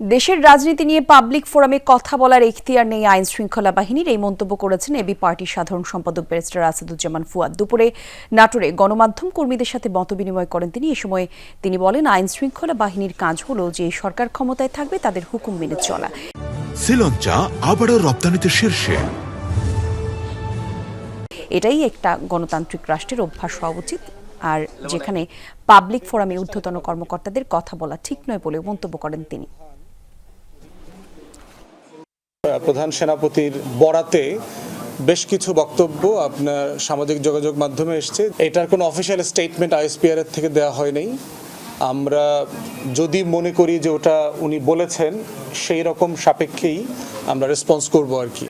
দেশের রাজনীতি নিয়ে পাবলিক ফোরামে কথা বলার এখতিয়ার নেই আইন শৃঙ্খলা বাহিনীর। এই মন্তব্য করেছেন এবি পার্টির সাধারণ সম্পাদক ব্যারিস্টার আসাদুজ্জামান ফুয়াদ। দুপুরে নাটোরে গণমাধ্যম কর্মীদের সাথে মতবিনিময় করেন তিনি। এ সময় তিনি বলেন আইন শৃঙ্খলা বাহিনীর কাজ হলো যে সরকার ক্ষমতায় থাকবে তাদের হুকুম মেনে চলা। শ্রীলঞ্চা আবারও রপ্তানিতে শীর্ষে। এটাই একটা গণতান্ত্রিক রাষ্ট্রের অভ্যাস হওয়া উচিত। আর যেখানে পাবলিক ফোরামে ঊর্ধ্বতন কর্মকর্তাদের কথা বলা ঠিক নয় বলে মন্তব্য করেন তিনি। প্রধান সেনাপতির বরাতে বেশ কিছু বক্তব্য আপনার সামাজিক যোগাযোগ মাধ্যমে এসছে। এটার কোনো অফিসিয়াল স্টেটমেন্ট আইএসপিআর থেকে দেওয়া হয়নি। আমরা যদি মনে করি যে ওটা উনি বলেছেন, সেই রকম সাপেক্ষেই আমরা রেসপন্স করব আর কি।